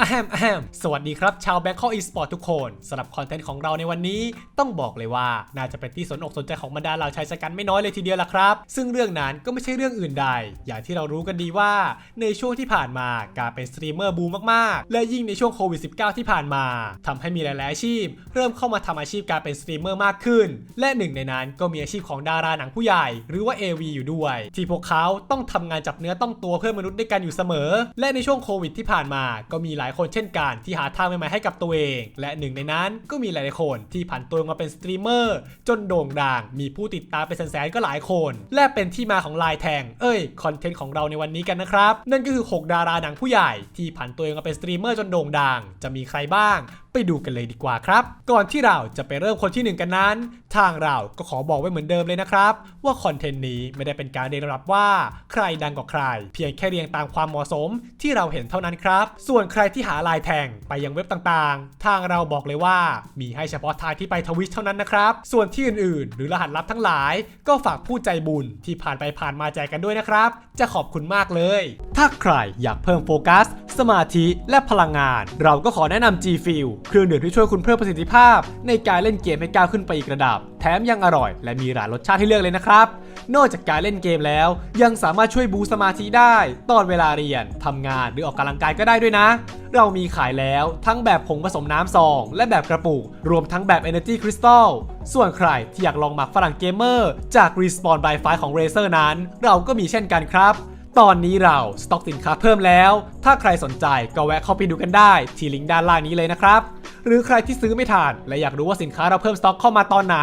อะแฮมอะแฮมสวัสดีครับ ชาวแบง k อกอีสปอร์ตทุกคนสำหรับคอนเทนต์ของเราในวันนี้ ต้องบอกเลยว่า น่าจะเป็นที่สนอกสนใจของบรรดาเหล่าชายชะกันไม่น้อยเลยทีเดียวล่ะครับ ซึ่งเรื่องนั้นก็ไม่ใช่เรื่องอื่นใด อย่างที่เรารู้กันดีว่า ในช่วงที่ผ่านมาการเป็นสตรีมเมอร์บูมมากๆ และยิ่งในช่วงโควิด -19 ที่ผ่านมาทำให้มีหลายๆอาชีพ เริ่มเข้ามาทำอาชีพการเป็นสตรีมเมอร์มากขึ้น และหนึ่งในนั้นก็มีอาชีพของดาราหนังผู้ใหญ่ หรือว่า AV อยู่ด้วย ที่พวกเขาต้องทำงานจับเนื้อต้องตัวเพื่อมนุษย์ด้วยกันอยู่เสมอ และในช่วงโควิดที่ผ่านมาก็มีหลายายคนเช่นกันที่หาทางใหม่ๆให้กับตัวเอง และหนึ่งในนั้นก็มีหลายๆคนที่ผันตัวมาเป็นสตรีมเมอร์จนโด่งดังมีผู้ติดตามเป็นแสนๆก็หลายคน และเป็นที่มาของลายแทง เอ้ยคอนเทนต์ของเราในวันนี้กันนะครับ นั่นก็คือ 6 ดาราหนังผู้ใหญ่ที่ผันตัวเองมาเป็นสตรีมเมอร์จนโด่งดังจะมีใครบ้างไปดูกันเลยดีกว่าครับ ก่อนที่เราจะไปเริ่มคนที่หนึ่งกันนั้น ทางเราก็ขอบอกไว้เหมือนเดิมเลยนะครับ ว่าคอนเทนต์นี้ไม่ได้เป็นการเรียงลำดับว่าใครดังกว่าใคร เพียงแค่เรียงตามความเหมาะสมที่เราเห็นเท่านั้นครับ ส่วนใครที่หาลายแทงไปยังเว็บต่างๆ ทางเราบอกเลยว่ามีให้เฉพาะทางที่ไปทวิชเท่านั้นนะครับ ส่วนที่อื่นๆ หรือรหัสลับทั้งหลาย ก็ฝากผู้ใจบุญที่ผ่านไปผ่านมาแจกกันด้วยนะครับ จะขอบคุณมากเลย ถ้าใครอยากเพิ่มโฟกัส สมาธิและพลังงาน เราก็ขอแนะนำ G Fuel เครื่องดื่มที่ช่วยคุณเพิ่มประสิทธิภาพ ในการเล่นเกมให้ก้าวขึ้นไปอีกระดับ แถมยังอร่อย และมีหลายรสชาติให้เลือกเลยนะครับ นอกจากการเล่นเกมแล้ว ยังสามารถช่วยบูสมาธิได้ ตอนเวลาเรียนทำงานหรือออกกำลังกายก็ได้ด้วยนะ เรามีขายแล้วทั้งแบบผงผสมน้ำซอง และแบบกระปุกรวมทั้งแบบ Energy Crystal ส่วนใครที่อยากลองหมักฝรั่งเกมเมอร์จาก Respawn by Fire ของ Razer นั้น เราก็มีเช่นกันครับ ตอนนี้เราสต็อกสินค้าเพิ่มแล้ว ถ้าใครสนใจก็แวะเข้าไปดูกันได้ที่ลิงก์ด้านล่างนี้เลยนะครับ หรือใครที่ซื้อไม่ทันและอยากรู้ว่าสินค้าเราเพิ่มสต็อกเข้ามาตอนไหน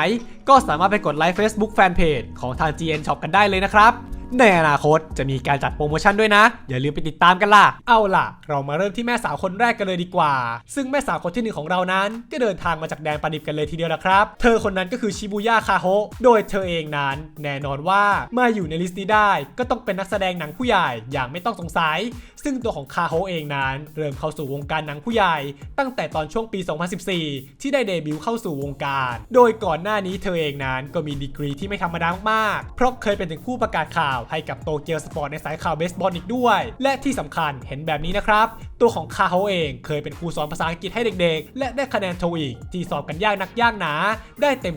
ก็สามารถไปกดไลค์ Facebook Fanpage ของทาง GN Shop กันได้เลยนะครับ ในอนาคตจะมีการจัดโปรโมชั่นด้วยนะ อย่าลืมไปติดตามกันล่ะ เอาล่ะ เรามาเริ่มที่แม่สาวคนแรกกันเลยดีกว่า ซึ่งแม่สาวคนที่หนึ่งของเรานั้น ก็เดินทางมาจากแดนปานิบกันเลยทีเดียวละครับ เธอคนนั้นก็คือชิบูย่าคาโฮโดยเธอเองนั้น แน่นอนว่ามาอยู่ในลิสต์นี้ได้ ก็ต้องเป็นนักแสดงหนังผู้ใหญ่อย่างไม่ต้องสงสัย ซึ่งตัวของคาโฮเองนั้น เริ่มเข้าสู่วงการหนังผู้ใหญ่ ตั้งแต่ตอนช่วงปี 2014 ที่ได้เดบิวต์เข้าสู่วงการ โดยก่อนหน้านี้เธอเองนั้นก็มีดีกรีที่ไม่ธรรมดามากๆเพราะเคยเป็นถึงผู้ประกาศข่าวให้กับโตเกียวสปอร์ตในสายข่าวเบสบอลอีกด้วย และที่สำคัญเห็นแบบนี้นะครับ ตัวของคาโฮะเองเคยเป็นครูสอนภาษาอังกฤษให้เด็กๆ และได้คะแนนโทอีก ที่สอบกันยากนักยากหนา ได้เต็ม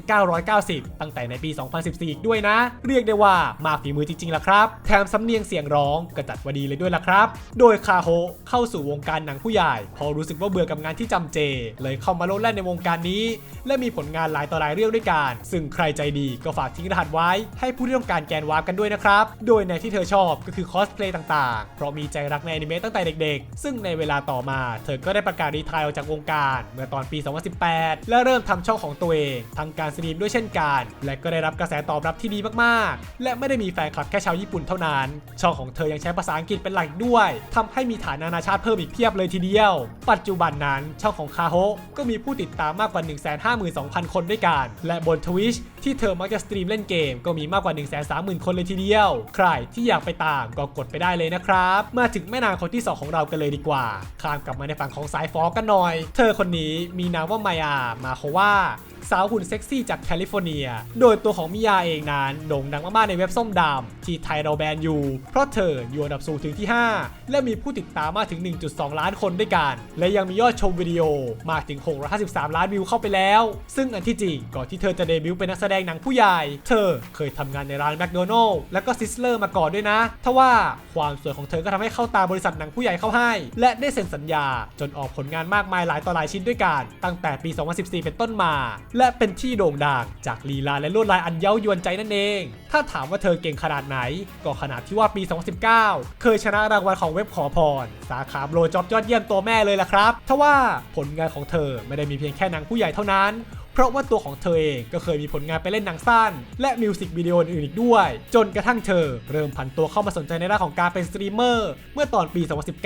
990 ตั้งแต่ในปี 2014 อีกด้วยนะ เรียกได้ว่ามาฝีมือจริงๆล่ะครับ แถมสำเนียงเสียงร้องก็จัดวดีเลยด้วยล่ะครับ โดยคาโฮเข้าสู่วงการหนังผู้ใหญ่ พอรู้สึกว่าเบื่อกับงานที่จำเจ เลยเข้ามาโลดแล่นในวงการนี้ และมีผลงานหลายต่อหลายเรื่องด้วยกัน ซึ่งใครใจดีก็ฝากทิ้งรหัสไว้ ให้ผู้ที่ต้องการแกนวาร์ปกันด้วยนะครับโดยในที่เธอชอบก็คือคอสเพลย์ต่างๆ เพราะมีใจรักในอนิเมะตั้งแต่เด็กๆ ซึ่งในเวลาต่อมา เธอก็ได้ประกาศรีทายออกจากวงการเมื่อตอนปี 2018 และเริ่มทำช่องของตัวเองทำการสตรีมด้วยเช่นกัน และก็ได้รับกระแสตอบรับที่ดีมากๆ และไม่ได้มีแฟนคลับแค่ชาวญี่ปุ่นเท่านั้น ช่องของเธอยังใช้ภาษาอังกฤษเป็นหลักด้วยทำให้มีฐานนานาชาติเพิ่มอีกเพียบเลยทีเดียว ปัจจุบันนั้นช่องของคาโฮก็มีผู้ติดตามมากกว่า 152,000 คนด้วยกัน และบน Twitch ที่เธอมักจะสตรีมเล่นเกมก็มีมากกว่า 130,000 คนเลยทีเดียวใครที่อยากไปตามก็กดไปได้เลยนะครับ มาถึงแม่นางคนที่ 2 ของเรากันเลยดีกว่า ข้ามกลับมาในฝั่งของสายฟอกันหน่อย เธอคนนี้มีนามว่าไมอามาโคว่าสาวหุ่นเซ็กซี่จากแคลิฟอร์เนีย โดยตัวของมิยาเองนั้นโด่งดังมากๆในเว็บส้มดำที่ไทยเราแบนอยู่ เพราะเธออยู่อันดับสูงถึงที่ 5 และมีผู้ติดตามมากถึง 1.2 ล้านคนด้วยกัน และยังมียอดชมวิดีโอมากถึง 653 ล้านวิวเข้าไปแล้ว ซึ่งอันที่จริงก่อนที่เธอจะเดบิวต์เป็นนักแสดงหนังผู้ใหญ่ เธอเคยทำงานในร้านแมคโดนัลล์และก็ซิสเลอร์มาก่อนด้วยนะทว่าความสวยของเธอก็ทำให้เข้าตาบริษัทหนังผู้ใหญ่เข้าให้ และได้เซ็นสัญญาจนออกผลงานมากมายหลายต่อหลายชิ้นด้วยกัน ตั้งแต่ปี 2014 เป็นต้นมาและเป็นที่โด่งดังจากลีลาและลวดลายอันเย้ายวนใจนั่นเอง ถ้าถามว่าเธอเก่งขนาดไหน ก็ขนาดที่ว่าปี 2019 เคยชนะรางวัลของเว็บขอพร สาขาโบรจ็อบยอดเยี่ยมตัวแม่เลยล่ะครับทว่าผลงานของเธอไม่ได้มีเพียงแค่นังผู้ใหญ่เท่านั้นเพราะว่าตัวของเธอเองก็เคยมีผลงานไปเล่นหนังสั้น และมิวสิกวิดีโออื่นๆอีกด้วย จนกระทั่งเธอเริ่มผันตัวเข้ามาสนใจในด้านของการเป็นสตรีมเมอร์ เมื่อตอนปี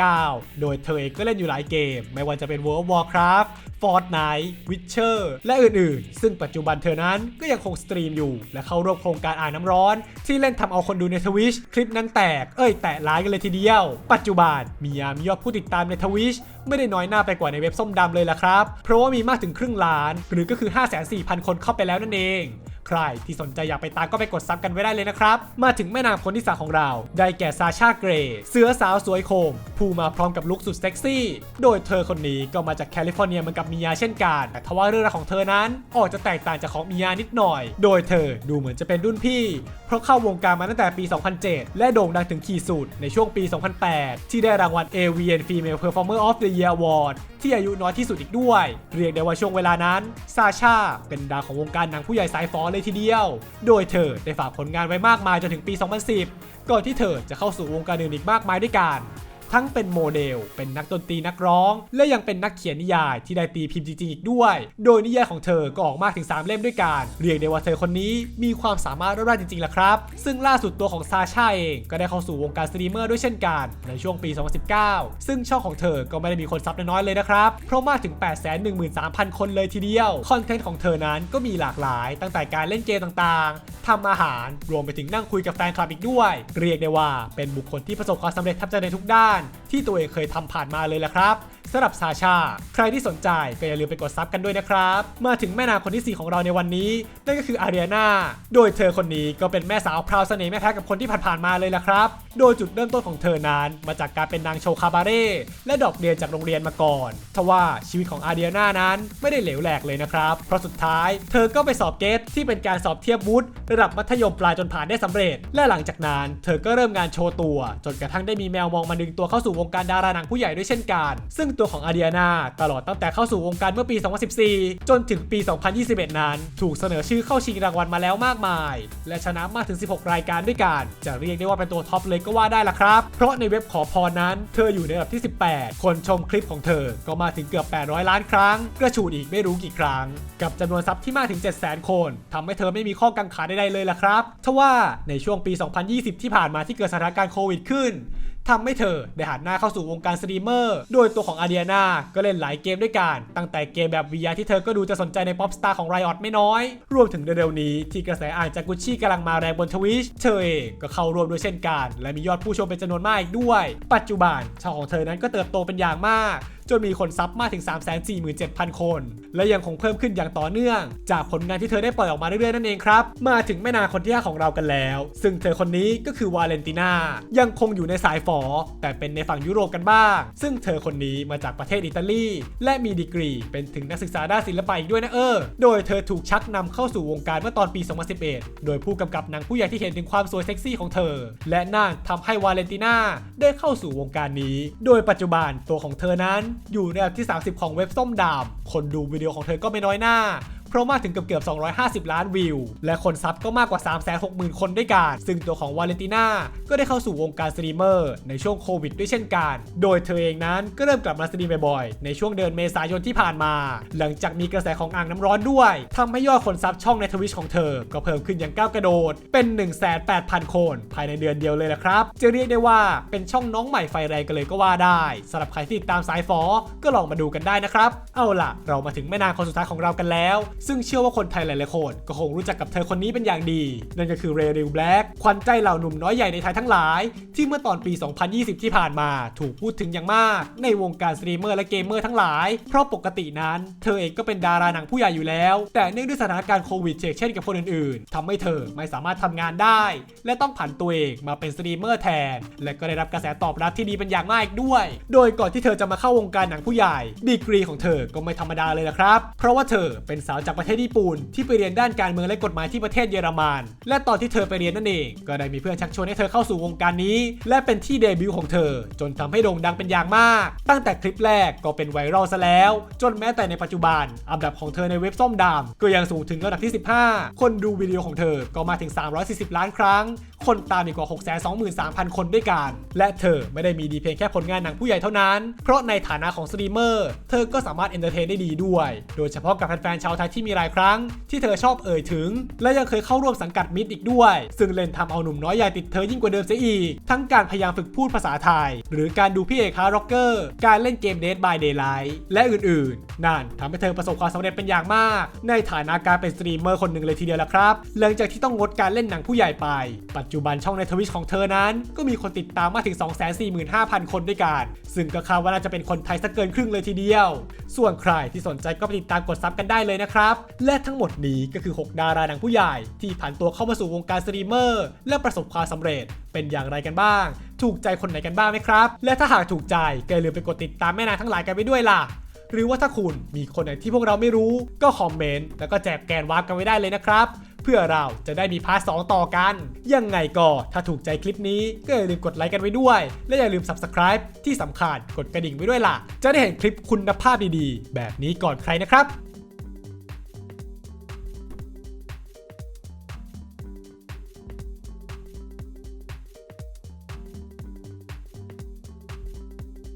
2019 โดยเธอเองก็เล่นอยู่หลายเกม ไม่ว่าจะเป็น World of Warcraft Fortnite Witcher และอื่นๆ ซึ่งปัจจุบันเธอนั้นก็ยังคงสตรีมอยู่ และเข้าร่วมโครงการอ่านน้ำร้อน ที่เล่นทำเอาคนดูในทวิชคลิปนั้นแตก เอ้ย แตะร้ายกันเลยทีเดียว ปัจจุบันมียามียอดผู้ติดตามในทวิชไม่ได้น้อยหน้าไปกว่าในเว็บส้มดำเลยล่ะครับ เพราะว่ามีมากถึงครึ่งล้าน หรือก็คือ 5 4 0 0 0 คนเข้าไปแล้วนั่นเอง ใครที่สนใจอยากไปตามก็ไปกดซับกันไว้ได้เลยนะครับ มาถึงแม่นางคนที่สาของเรา ได้แก่ซาชาเกรย์เสือสาวสวยโคม ผู้มาพร้อมกับลุคสุดเซ็กซี่ โดยเธอคนนี้ก็มาจากแคลิฟอร์เนียเหมือนกับมิยาเช่นกัน แต่ทว่าเรื่องราวของเธอนั้นออกจะแตกต่างจากของมิยานิดหน่อย โดยเธอดูเหมือนจะเป็นรุ่นพี่ เพราะเข้าวงการมาตั้งแต่ปี 2007 และโด่งดังถึงขีดสุดในช่วงปี 2008 ที่ได้รางวัล AVN Female Performer of the Year Award ที่อายุน้อยที่สุดอีกด้วย เรียกได้ว่าช่วงเวลานั้นซาชาเป็นดาวของวงการหนังผู้ใหญ่สายฟอนเลยทีเดียว โดยเธอได้ฝากผลงานไว้มากมายจนถึงปี 2010 ก่อนที่เธอจะเข้าสู่วงการอื่นอีกมากมายด้วยกัน ทั้งเป็นโมเดล เป็นนักดนตรีนักร้อง และยังเป็นนักเขียนนิยายที่ได้ตีพิมพ์จริงๆอีกด้วย โดยนิยายของเธอก็ออกมากถึง 3 เล่มด้วยกัน เรียกได้ว่าเธอคนนี้มีความสามารถร้ายจริงๆแหละครับ ซึ่งล่าสุดตัวของซาชาเองก็ได้เข้าสู่วงการสตรีมเมอร์ด้วยเช่นกันในช่วงปี 2019 ซึ่งช่องของเธอก็ไม่ได้มีคนซับน้อยๆเลยนะครับ เพราะมากถึง 813,000 คนเลยทีเดียว คอนเทนต์ของเธอนั้นก็มีหลากหลาย ตั้งแต่การเล่นเกมต่างๆ ทำอาหาร รวมไปถึงนั่งคุยกับแฟนคลับอีกด้วย เรียกได้ว่าเป็นบุคคลที่ประสบความสำเร็จแทบจในทุกด้านที่ตัวเองเคยทำผ่านมาเลยแหละครับสำหรับซาชา ใครที่สนใจก็อย่าลืมไปกดซับกันด้วยนะครับ มาถึงแม่นางคนที่ 4 ของเราในวันนี้ นั่นก็คืออารีนาโดยเธอคนนี้ก็เป็นแม่สาวพราวเสน่ห์แม่แพ้กับคนที่ผ่านๆมาเลยละครับ โดยจุดเริ่มต้นของเธอนั้น มาจากการเป็นนางโชว์คาบาเร่และดอกเรียนจากโรงเรียนมาก่อนทว่าชีวิตของอารีนานั้นไม่ได้เหลวแหลกเลยนะครับ เพราะสุดท้าย เธอก็ไปสอบเกตที่เป็นการสอบเทียบวุฒิระดับมัธยมปลายจนผ่านได้สำเร็จ และหลังจากนั้น เธอก็เริ่มงานโชว์ตัว จนกระทั่งได้มีแมวมองมาดึงตัวเข้าสู่วงการดาราหนังผู้ใหญ่ด้วยเช่นกัน ซึ่งตัวของอารียนาตลอดตั้งแต่เข้าสู่วงการเมื่อปี 2014 จนถึงปี 2021 นั้น ถูกเสนอชื่อเข้าชิงรางวัลมาแล้วมากมาย และชนะมากถึง 16 รายการด้วยกันจะเรียกได้ว่าเป็นตัวท็อปเลยก็ว่าได้ละครับ เพราะในเว็บขอพรนั้น เธออยู่ในอันดับที่ 18 คนชมคลิปของเธอก็มาถึงเกือบ 800 ล้านครั้ง กระฉูดอีกไม่รู้กี่ครั้ง กับจำนวนซับที่มากถึง 700,000 คนทำให้เธอไม่มีข้อกังขาใดๆเลยล่ะครับทว่าในช่วงปี 2020 ที่ผ่านมาที่เกิดสถานการณ์โควิดขึ้น ทำให้เธอได้หันหน้าเข้าสู่วงการสตรีมเมอร์ โดยตัวของอาเดียนาก็เล่นหลายเกมด้วยกัน ตั้งแต่เกมแบบวิยาที่เธอก็ดูจะสนใจในป๊อปสตาร์ของไรออตไม่น้อย รวมถึงเร็วๆนี้ที่กระแสอ่านจากกุชชี่กำลังมาแรงบนทวิชเธอเองก็เข้าร่วมด้วยเช่นกัน และมียอดผู้ชมเป็นจำนวนมากอีกด้วย ปัจจุบันช่องของเธอนั้นก็เติบโตเป็นอย่างมาก จนมีคนซับมากถึง 347,000 คน และยังคงเพิ่มขึ้นอย่างต่อเนื่อง จากผลงานที่เธอได้ปล่อยออกมาเรื่อยๆนั่นเองครับ มาถึงแม่นางคนที่5ของเรากันแล้ว ซึ่งเธอคนนี้ก็คือวาเลนติน่ายังคงอยู่ในสายฝอ แต่เป็นในฝั่งยุโรปกันบ้าง ซึ่งเธอคนนี้มาจากประเทศอิตาลี และมีดีกรี เป็นถึงนักศึกษาด้านศิลปะอีกด้วยนะเออ โดยเธอถูกชักนำเข้าสู่วงการเมื่อตอนปี 2011 โดยผู้กำกับหนังผู้ใหญ่ที่เห็นถึงความสวยเซ็กซี่ของเธอ และนั่นทำให้วาเลนติน่าได้เข้าสู่วงการนี้ โดยปัจจุบันตัวของเธอนั้นอยู่ในอันดับที่ 30 ของเว็บส้มดำคนดูวิดีโอของเธอก็ไม่น้อยหน้า เพราะมากถึงเกือบเกือบ250 ล้านวิว และคนซับก็มากกว่า 360,000 คนด้วยกัน ซึ่งตัวของวาเลนติน่าก็ได้เข้าสู่วงการสตรีมเมอร์ในช่วงโควิดด้วยเช่นกัน โดยเธอเองนั้นก็เริ่มกลับมาสตรีมบ่อยๆ ในช่วงเดือนเมษายนที่ผ่านมา หลังจากมีกระแสของอ่างน้ำร้อนด้วยทำให้ยอดคนซับช่องในทวิชของเธอ ก็เพิ่มขึ้นอย่างก้าวกระโดด เป็น 1,800,000 คน ภายในเดือนเดียวเลยละครับ จะเรียกได้ว่าเป็นช่องน้องใหม่ไฟแรงกันเลยก็ว่าได้สำหรับใครที่ติดตามสายฟอก็ลองมาดูกันได้นะครับ เอาล่ะ เรามาถึงแม่นางคนสุดท้ายของเรากันแล้วซึ่งเชื่อว่าคนไทยหลายๆคนก็คงรู้จักกับเธอคนนี้เป็นอย่างดี นั่นก็คือเรดิวแบล็กควันใจเหล่าหนุ่มน้อยใหญ่ในไทยทั้งหลาย ที่เมื่อตอนปี 2020 ที่ผ่านมาถูกพูดถึงอย่างมาก ในวงการสตรีมเมอร์และเกมเมอร์ทั้งหลาย เพราะปกตินั้น เธอเองก็เป็นดาราหนังผู้ใหญ่อยู่แล้ว แต่เนื่องด้วยสถานการณ์โควิดเช่นกับคนอื่นๆทำให้เธอไม่สามารถทำงานได้ และต้องผันตัวเองมาเป็นสตรีมเมอร์แทน และก็ได้รับกระแสตอบรับที่ดีเป็นอย่างมากอีกด้วย โดยก่อนที่เธอจะมาเข้าวงการหนังผู้ใหญ่ ดีกรีของเธอก็ไม่ธรรมดาเลยนะครับ เพราะว่าเธอเป็นสาวจากประเทศญี่ปุ่นที่ไปเรียนด้านการเมืองและกฎหมายที่ประเทศเยอรมัน และตอนที่เธอไปเรียนนั่นเอง ก็ได้มีเพื่อนชักชวนให้เธอเข้าสู่วงการนี้ และเป็นที่เดบิวต์ของเธอ จนทำให้โด่งดังเป็นอย่างมาก ตั้งแต่คลิปแรกก็เป็นไวรัลซะแล้ว จนแม้แต่ในปัจจุบัน อันดับของเธอในเว็บส้มดำก็ยังสูงถึงอันดับที่ 15 คนดูวิดีโอของเธอก็มาถึง 340 ล้านครั้ง คนตามอีกกว่า 623,000 คนด้วยกัน และเธอไม่ได้มีดีเพียงแค่ผลงานหนังผู้ใหญ่เท่านั้น เพราะในฐานะของสตรีมเมอร์ เธอก็สามารถเอนเตอร์เทนได้ดีด้วย โดยเฉพาะกับแฟนๆชาวไทยที่มีหลายครั้ง ที่เธอชอบเอ่ยถึง และยังเคยเข้าร่วมสังกัดมิดอีกด้วย ซึ่งเล่นทำเอาหนุ่มน้อยใหญ่ติดเธอยิ่งกว่าเดิมเสียอีก ทั้งการพยายามฝึกพูดภาษาไทย หรือการดูพี่เอกฮาร์ร็อกเกอร์ การเล่นเกม Dead by Daylight และอื่นๆ นั่นทำให้เธอประสบความสำเร็จเป็นอย่างมาก ในฐานะการเป็นสตรีมเมอร์คนหนึ่งเลยทีเดียวละครับหลังจากที่ต้องงดการเล่นหนังผู้ใหญ่ไปปัจจุจุบันช่องในทวิชของเธอนั้น ก็มีคนติดตามมากถึง 245,000 คนด้วยกัน ซึ่งก็คาดว่าน่าจะเป็นคนไทยสักเกินครึ่งเลยทีเดียว ส่วนใครที่สนใจก็ไปติดตามกดซับกันได้เลยนะครับ และทั้งหมดนี้ก็คือ 6 ดาราหนังผู้ใหญ่ ที่ผ่านตัวเข้ามาสู่วงการสตรีมเมอร์ และประสบความสำเร็จเป็นอย่างไรกันบ้าง ถูกใจคนไหนกันบ้างไหมครับ และถ้าหากถูกใจก็อย่าลืมไปกดติดตามแม่นางทั้งหลายกันไปด้วยล่ะ หรือว่าถ้าคุณมีคนไหนที่พวกเราไม่รู้ ก็คอมเมนต์แล้วก็แจกแกนวาร์ปกันไว้ได้เลยนะครับ เพื่อเราจะได้มีพาร์ทสองต่อกัน ยังไงก็ถ้าถูกใจคลิปนี้ก็อย่าลืมกดไลค์กันไว้ด้วย และอย่าลืม Subscribe ที่สำคัญกดกระดิ่งไว้ด้วยล่ะ จะได้เห็นคลิปคุณภาพดีๆ แบบนี้ก่อนใครนะครับ